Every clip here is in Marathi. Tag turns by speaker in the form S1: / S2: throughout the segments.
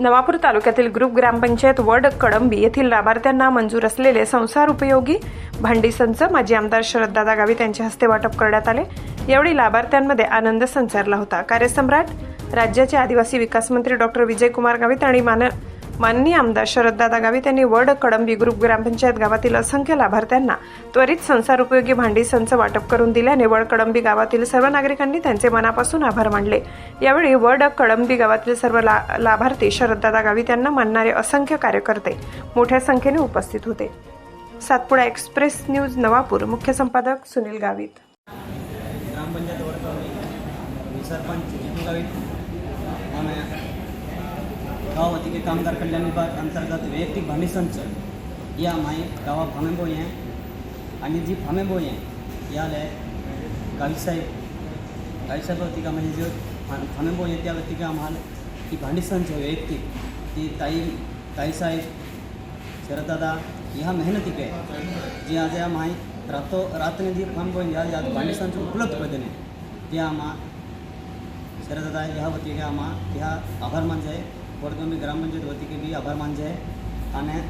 S1: नवापूर तालुक्यातील ग्रुप ग्रामपंचायत वड कडंबी येथील लाभार्थ्यांना मंजूर असलेले संसार उपयोगी भांडी संच माजी आमदार शरददादा गावित यांच्या हस्ते वाटप करण्यात आले. यावेळी लाभार्थ्यांमध्ये आनंद संचारला होता. कार्यसम्राट राज्याचे आदिवासी विकास मंत्री डॉक्टर विजयकुमार गावित आणि मान माननीय आमदार शरददादा गावित यांनी वड कडंबी ग्रुप ग्रामपंचायत गावातील असंख्य लाभार्थ्यांना त्वरित संसार उपयोगी भांडी संच वाटप करून दिल्याने वड कडंबी गावातील सर्व नागरिकांनी त्यांचे मनापासून आभार मानले. यावेळी वड कडंबी गावातील सर्व ला लाभार्थी शरददादा गावित यांना मानणारे असंख्य कार्यकर्ते मोठ्या संख्येने उपस्थित होते. सातपुडा एक्सप्रेस न्यूज नवापूर मुख्य संपादक सुनील गावित.
S2: ग्रामपंचायत सरपंच गावित और के कामगार कल्याण विभाग अंतर्गत वैयक्तिक भांडी संच या माई गावा फामेंबोई हैं आणि जी फामेंबोई हैं याले गावी साहेब. गावी साहेब वती का म्हणजे जो फा- फामेंबोई आहे त्या वती का आम्हाला ती भांडी संच वैयक्तिक. ती ताई ताई साहेब शरदादा ह्या मेहनती पे जी आज या माई रातो रातने जी फामेंबोई आज या भांडी संच उपलब्ध कर देणे ते आम्हा शरदादा ह्या वती के आम्हा ह्या आभार मानजे वड़गामी ग्राम पंचायत वती के भी आभार मान जाए अने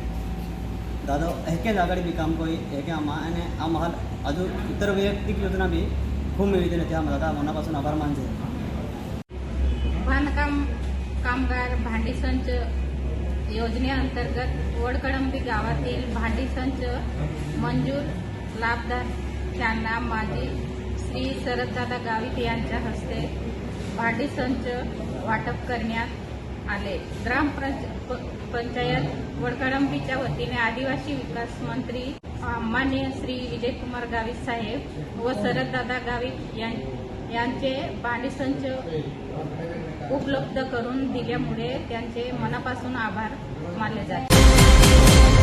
S2: दादा एके लागण भी काम कोई एक आमा अने आम हाल आज इतर वैयक्तिक योजना भी खूब मिली देने दादा मनापासून आभार मान जाए
S3: बांधकाम कामगार भांडी संच योजनेअंतर्गत वडकडंबी गावातील भांडी संच मंजूर लाभदार यांना माजी श्री शरददादा गावित यांच्या हस्ते भांडी संच वाटप करण्यात आले. ग्राम पंचायत वडकडंबीच्या वतीने आदिवासी विकास मंत्री अ, माननीय श्री विजयकुमार गावित साहेब व शरददादा गावित यां- यांचे भांडी संच उपलब्ध करून दिल्यामुळे त्यांचे मनापासून आभार मानले जाते.